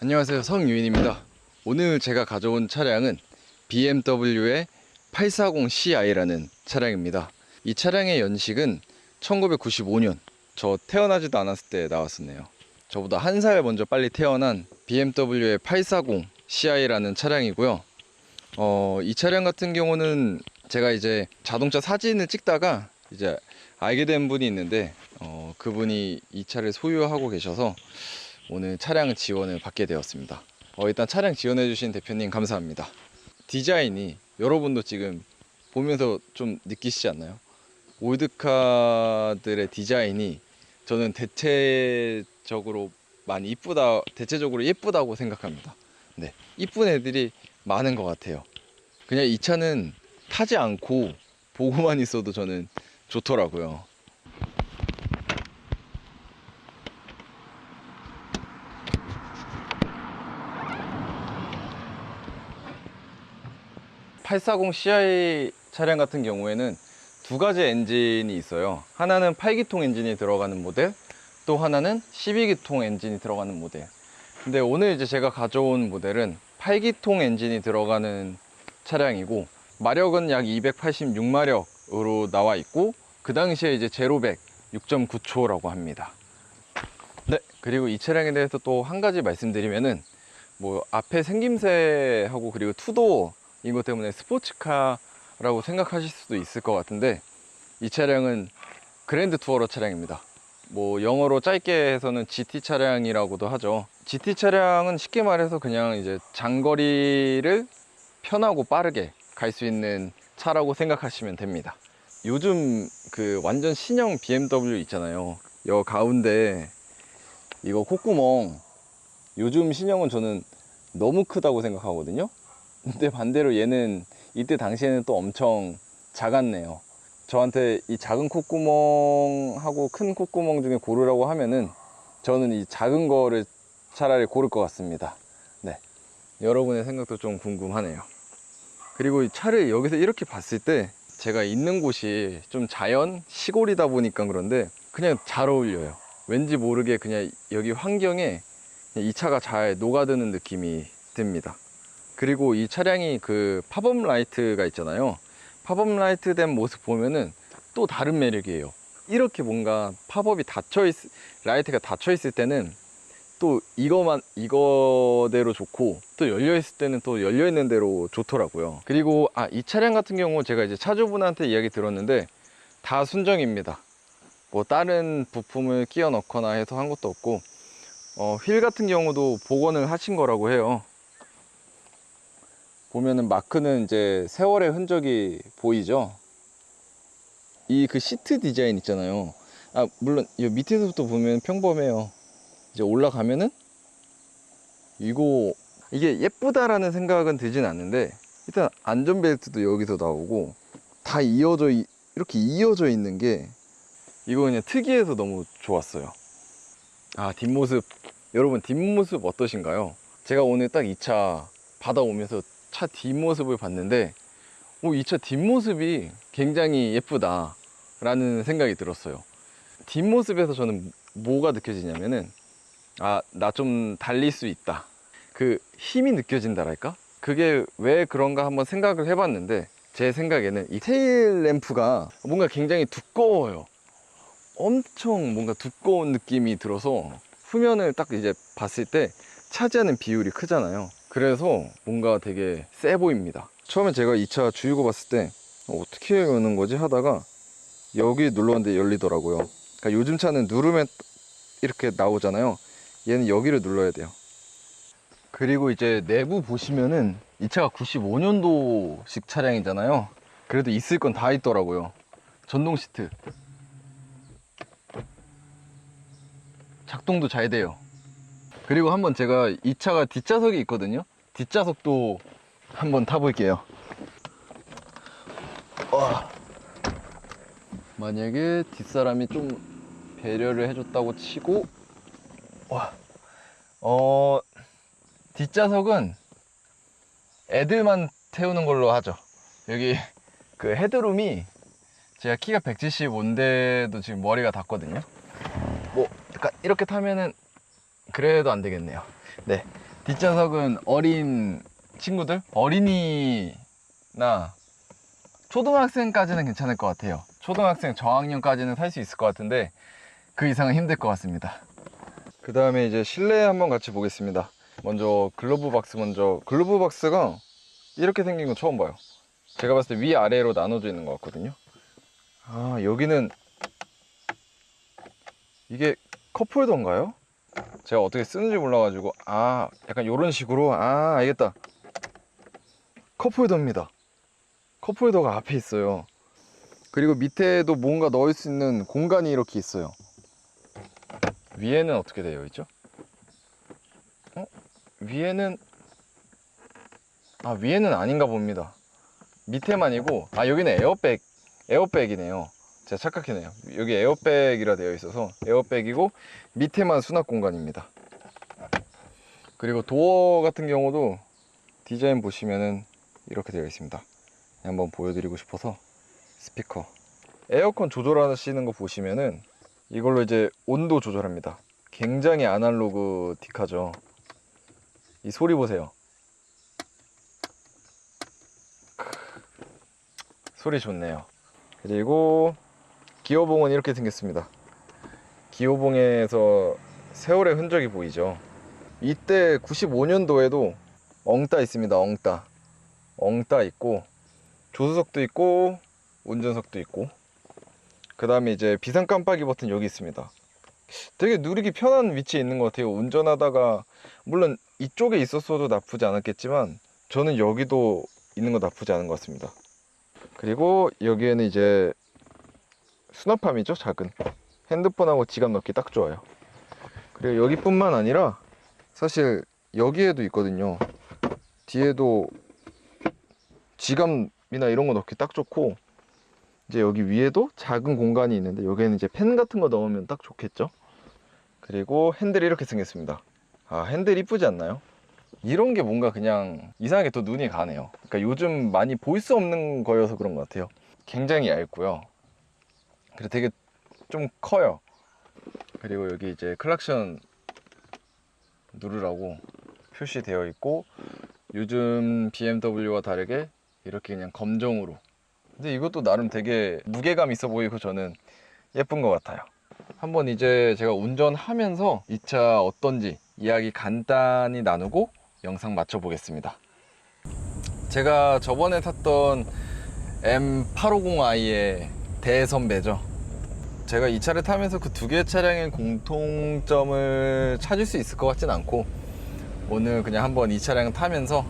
안녕하세요. 성유인입니다. 오늘 제가 가져온 차량은 BMW의 840ci라는 차량입니다. 이 차량의 연식은 1995년 저 태어나지도 않았을 때 나왔었네요. 저보다 한 살 먼저 빨리 태어난 BMW의 840ci라는 차량이고요. 어, 이 차량 같은 경우는 제가 이제 자동차 사진을 찍다가 이제 알게 된 분이 있는데 어, 그분이 이 차를 소유하고 계셔서 오늘 차량 지원을 받게 되었습니다. 어, 일단 차량 지원해 주신 대표님 감사합니다. 디자인이 여러분도 지금 보면서 좀 느끼시지 않나요? 올드카들의 디자인이 저는 대체적으로 많이 이쁘다, 대체적으로 예쁘다고 생각합니다. 네, 이쁜 애들이 많은 것 같아요. 그냥 이 차는 타지 않고 보고만 있어도 저는 좋더라고요. (840 CI) 차량 같은 경우에는 두 가지 엔진이 있어요 하나는 8기통 엔진이 들어가는 모델 또 하나는 12기통 엔진이 들어가는 모델 근데 오늘 이제 제가 가져온 모델은 8기통 엔진이 들어가는 차량이고 마력은 약 286마력으로 나와 있고 그 당시에 이제 제로백 6.9초라고 합니다. 네, 그리고 이 차량에 대해서 또 한 가지 말씀드리면은 뭐 앞에 생김새하고 그리고 투도 인것 때문에 스포츠카라고 생각하실 수도 있을 것 같은데 이 차량은 그랜드 투어러 차량입니다. 뭐 영어로 짧게 해서는 GT 차량이라고도 하죠. GT 차량은 쉽게 말해서 그냥 이제 장거리를 편하고 빠르게 갈 수 있는 차라고 생각하시면 됩니다. 요즘 그 완전 신형 BMW 있잖아요. 여 가운데 이거 콧구멍 요즘 신형은 저는 너무 크다고 생각하거든요. 근데 반대로 얘는 이때 당시에는 또 엄청 작았네요. 저한테 이 작은 콧구멍하고 큰 콧구멍 중에 고르라고 하면은 저는 이 작은 거를 차라리 고를 것 같습니다. 네. 여러분의 생각도 좀 궁금하네요. 그리고 이 차를 여기서 이렇게 봤을 때 제가 있는 곳이 좀 자연 시골이다 보니까 그런데 그냥 잘 어울려요. 왠지 모르게 그냥 여기 환경에 이 차가 잘 녹아드는 느낌이 듭니다. 그리고 이 차량이 그 팝업 라이트가 있잖아요. 팝업 라이트 된 모습 보면은 또 다른 매력이에요. 이렇게 뭔가 팝업이 닫혀 있, 라이트가 닫혀 있을 때는 또 이거만 이거대로 좋고 또 열려 있을 때는 또 열려 있는 대로 좋더라고요. 그리고 아 이 차량 같은 경우 제가 이제 차주분한테 이야기 들었는데 다 순정입니다. 뭐 다른 부품을 끼워 넣거나 해서 한 것도 없고 어, 휠 같은 경우도 복원을 하신 거라고 해요. 보면은 마크는 이제 세월의 흔적이 보이죠. 이 그 시트 디자인 있잖아요. 아 물론 이 밑에서부터 보면 평범해요. 이제 올라가면은 이거 이게 예쁘다라는 생각은 들진 않는데 일단 안전벨트도 여기서 나오고 다 이어져 있- 이렇게 이어져 있는 게 이거 그냥 특이해서 너무 좋았어요. 아 뒷모습 여러분 뒷모습 어떠신가요? 제가 오늘 딱 이 차 받아오면서 차 뒷모습을 봤는데 이차 뒷모습이 굉장히 예쁘다 라는 생각이 들었어요. 뒷모습에서 저는 뭐가 느껴지냐면은 아, 나 좀 달릴 수 있다. 그 힘이 느껴진다랄까? 그게 왜 그런가 한번 생각을 해봤는데 제 생각에는 이 테일 램프가 뭔가 굉장히 두꺼워요. 엄청 뭔가 두꺼운 느낌이 들어서 후면을 딱 이제 봤을 때 차지하는 비율이 크잖아요. 그래서 뭔가 되게 세 보입니다. 처음에 제가 이 차 주유고 봤을 때 어, 어떻게 여는 거지 하다가 여기 눌렀는데 열리더라고요. 그러니까 요즘 차는 누르면 이렇게 나오잖아요. 얘는 여기를 눌러야 돼요. 그리고 이제 내부 보시면은 이 차가 95년도식 차량이잖아요. 그래도 있을 건 다 있더라고요. 전동 시트. 작동도 잘 돼요. 그리고 한번 제가 이 차가 뒷좌석이 있거든요. 뒷좌석도 한번 타볼게요. 와. 만약에 뒷사람이 좀 배려를 해줬다고 치고 와. 어, 뒷좌석은 애들만 태우는 걸로 하죠. 여기 그 헤드룸이 제가 키가 175인데도 지금 머리가 닿거든요. 뭐 약간 이렇게 타면은 그래도 안 되겠네요. 네. 뒷좌석은 어린 친구들? 어린이나 초등학생까지는 괜찮을 것 같아요. 초등학생 저학년까지는 탈수 있을 것 같은데 그 이상은 힘들 것 같습니다. 그 다음에 이제 실내 한번 같이 보겠습니다. 먼저 글로브 박스 먼저 글로브 박스가 이렇게 생긴 거 처음 봐요. 제가 봤을 때 위아래로 나눠져 있는 것 같거든요. 아 여기는 이게 컵홀더인가요? 제가 어떻게 쓰는지 몰라가지고 아 약간 이런 식으로 아 알겠다. 컵홀더입니다. 컵홀더가 앞에 있어요. 그리고 밑에도 뭔가 넣을 수 있는 공간이 이렇게 있어요. 위에는 어떻게 되어 있죠? 어? 위에는 아 위에는 아닌가 봅니다. 밑에만이고 아 여기는 에어백 에어백이네요 제가 착각했네요. 여기 에어백이라 되어 있어서 에어백이고 밑에만 수납 공간입니다. 그리고 도어 같은 경우도 디자인 보시면은 이렇게 되어 있습니다. 한번 보여드리고 싶어서 스피커. 에어컨 조절하시는 거 보시면은 이걸로 이제 온도 조절합니다. 굉장히 아날로그틱하죠? 이 소리 보세요. 크, 소리 좋네요. 그리고 기어봉은 이렇게 생겼습니다. 기어봉에서 세월의 흔적이 보이죠. 이때 95년도에도 엉따 있습니다. 엉따. 엉따 있고 조수석도 있고 운전석도 있고. 그 다음에 이제 비상 깜빡이 버튼 여기 있습니다. 되게 누리기 편한 위치에 있는 것 같아요. 운전하다가 물론 이쪽에 있었어도 나쁘지 않았겠지만 저는 여기도 있는 거 나쁘지 않은 것 같습니다. 그리고 여기에는 이제 수납함이죠 작은. 핸드폰하고 지갑 넣기 딱 좋아요. 그리고 여기뿐만 아니라 사실 여기에도 있거든요. 뒤에도 지갑이나 이런 거 넣기 딱 좋고 이제 여기 위에도 작은 공간이 있는데 여기에는 이제 펜 같은 거 넣으면 딱 좋겠죠? 그리고 핸들이 이렇게 생겼습니다. 아 핸들 이쁘지 않나요? 이런 게 뭔가 그냥 이상하게 또 눈이 가네요. 그러니까 요즘 많이 볼 수 없는 거여서 그런 것 같아요. 굉장히 얇고요 그리고 되게 좀 커요. 그리고 여기 이제 클락션 누르라고 표시되어 있고 요즘 BMW와 다르게 이렇게 그냥 검정으로. 근데 이것도 나름 되게 무게감 있어 보이고 저는 예쁜 것 같아요. 한번 이제 제가 운전하면서 이 차 어떤지 이야기 간단히 나누고 영상 맞춰 보겠습니다. 제가 저번에 탔던 M850i의 대선배죠 제가 이 차를 타면서 그 두 개의 차량의 공통점을 찾을 수 있을 것 같진 않고 오늘 그냥 한번 이 차량을 타면서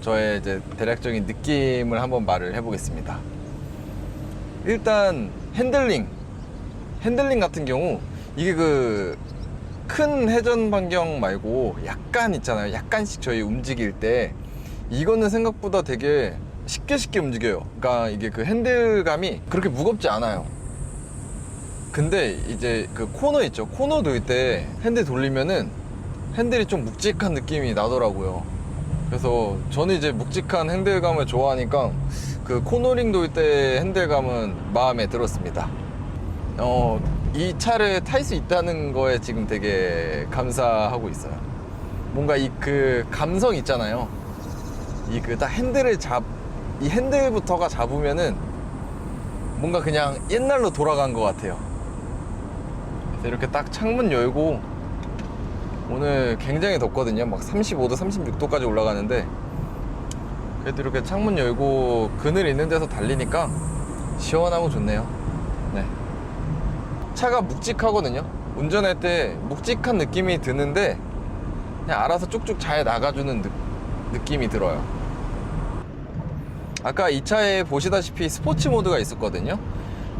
저의 이제 대략적인 느낌을 한번 말을 해보겠습니다. 일단 핸들링, 핸들링 같은 경우 이게 그 큰 회전 반경 말고 약간 있잖아요. 약간씩 저희 움직일 때 이거는 생각보다 되게 쉽게 쉽게 움직여요. 그러니까 이게 그 핸들감이 그렇게 무겁지 않아요. 근데 이제 그 코너 있죠. 코너 돌 때 핸들 돌리면은 핸들이 좀 묵직한 느낌이 나더라고요. 그래서 저는 이제 묵직한 핸들감을 좋아하니까 그 코너링 돌 때 핸들감은 마음에 들었습니다. 어, 이 차를 탈 수 있다는 거에 지금 되게 감사하고 있어요. 뭔가 이 그 감성 있잖아요. 이 그 딱 핸들을 잡, 이 핸들부터가 잡으면은 뭔가 그냥 옛날로 돌아간 것 같아요. 이렇게 딱 창문 열고 오늘 굉장히 덥거든요. 막 35도, 36도까지 올라가는데 그래도 이렇게 창문 열고 그늘 있는 데서 달리니까 시원하고 좋네요. 네. 차가 묵직하거든요. 운전할 때 묵직한 느낌이 드는데 그냥 알아서 쭉쭉 잘 나가주는 느, 느낌이 들어요. 아까 이 차에 보시다시피 스포츠 모드가 있었거든요.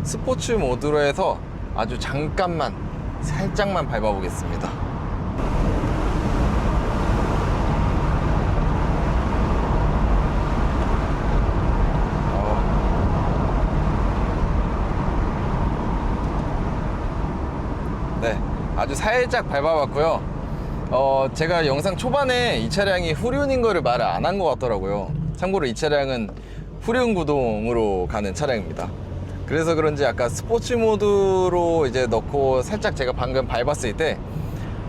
스포츠 모드로 해서 아주 잠깐만 살짝만 밟아 보겠습니다. 네, 아주 살짝 밟아봤고요. 어, 제가 영상 초반에 이 차량이 후륜인 거를 말을 안 한 것 같더라고요. 참고로 이 차량은 후륜 구동으로 가는 차량입니다. 그래서 그런지 아까 스포츠 모드로 이제 넣고 살짝 제가 방금 밟았을 때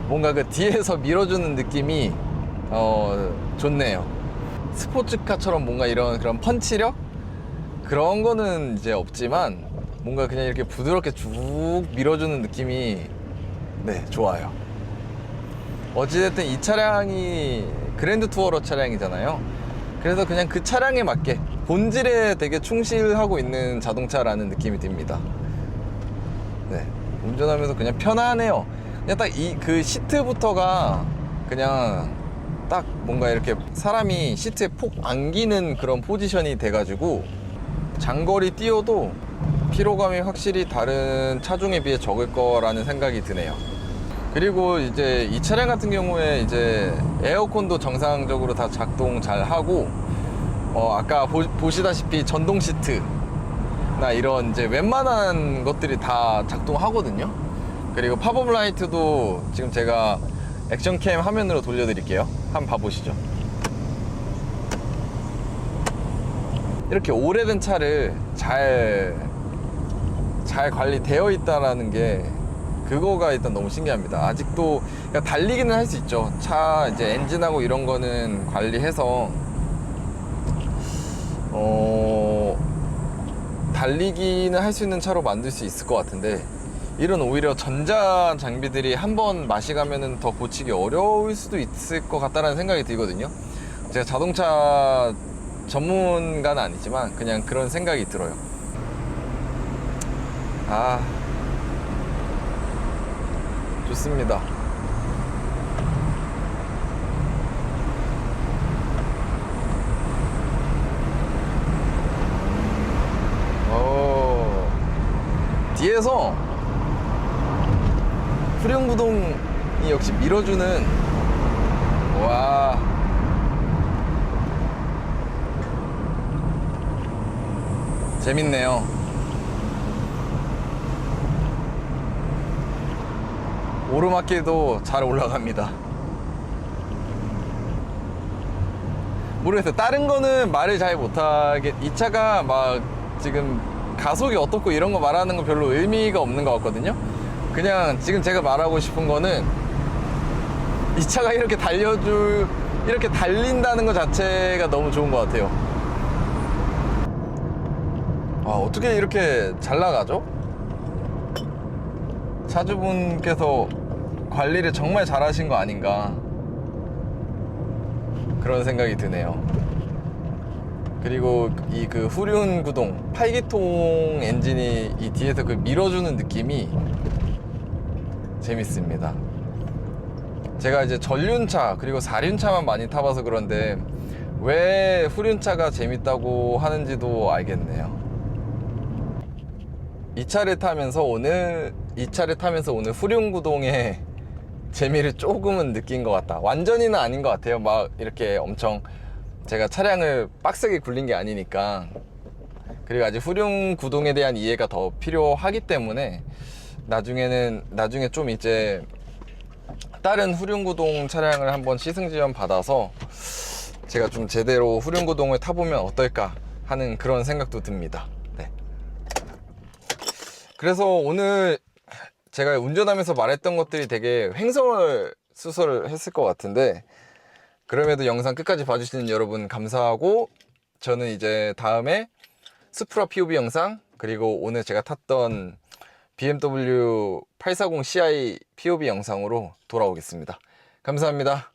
뭔가 그 뒤에서 밀어주는 느낌이 어, 좋네요. 스포츠카처럼 뭔가 이런 그런 펀치력 그런 거는 이제 없지만 뭔가 그냥 이렇게 부드럽게 쭉 밀어주는 느낌이 네 좋아요. 어찌됐든 이 차량이 그랜드 투어러 차량이잖아요. 그래서 그냥 그 차량에 맞게 본질에 되게 충실하고 있는 자동차라는 느낌이 듭니다. 네. 운전하면서 그냥 편안해요. 그냥 딱 이 그 시트부터가 그냥 딱 뭔가 이렇게 사람이 시트에 폭 안기는 그런 포지션이 돼가지고 장거리 뛰어도 피로감이 확실히 다른 차종에 비해 적을 거라는 생각이 드네요. 그리고 이제 이 차량 같은 경우에 이제 에어컨도 정상적으로 다 작동 잘 하고 어 아까 보, 보시다시피 전동 시트나 이런 이제 웬만한 것들이 다 작동하거든요. 그리고 팝업 라이트도 지금 제가 액션캠 화면으로 돌려드릴게요. 한번 봐보시죠. 이렇게 오래된 차를 잘, 잘 관리되어 있다라는 게 그거가 일단 너무 신기합니다. 아직도 그러니까 달리기는 할 수 있죠. 차 이제 엔진하고 이런 거는 관리해서 어 달리기는 할 수 있는 차로 만들 수 있을 것 같은데 이런 오히려 전자 장비들이 한 번 맛이 가면은 더 고치기 어려울 수도 있을 것 같다라는 생각이 들거든요. 제가 자동차 전문가는 아니지만 그냥 그런 생각이 들어요. 아 좋습니다. 오, 뒤에서 후륜구동이 역시 밀어주는 와 재밌네요. 오르막길도 잘 올라갑니다. 모르겠어요. 다른 거는 말을 잘 못하겠, 이 차가 막 지금 가속이 어떻고 이런 거 말하는 거 별로 의미가 없는 것 같거든요. 그냥 지금 제가 말하고 싶은 거는 이 차가 이렇게 달려줄, 이렇게 달린다는 것 자체가 너무 좋은 것 같아요. 아, 어떻게 이렇게 잘 나가죠? 차주분께서 관리를 정말 잘하신 거 아닌가 그런 생각이 드네요. 그리고 이 그 후륜 구동 8기통 엔진이 이 뒤에서 그 밀어주는 느낌이 재밌습니다. 제가 이제 전륜차 그리고 4륜차만 많이 타봐서 그런데 왜 후륜차가 재밌다고 하는지도 알겠네요. 이 차를 타면서 오늘 이 차를 타면서 오늘 후륜 구동의 재미를 조금은 느낀 것 같다. 완전히는 아닌 것 같아요. 막 이렇게 엄청 제가 차량을 빡세게 굴린 게 아니니까. 그리고 아직 후륜 구동에 대한 이해가 더 필요하기 때문에 나중에는 나중에 좀 이제 다른 후륜 구동 차량을 한번 시승 지원 받아서 제가 좀 제대로 후륜 구동을 타보면 어떨까 하는 그런 생각도 듭니다. 네. 그래서 오늘 제가 운전하면서 말했던 것들이 되게 횡설 수설을 했을 것 같은데 그럼에도 영상 끝까지 봐주시는 여러분 감사하고 저는 이제 다음에 스프라 POV 영상 그리고 오늘 제가 탔던 BMW 840 Ci POV 영상으로 돌아오겠습니다. 감사합니다.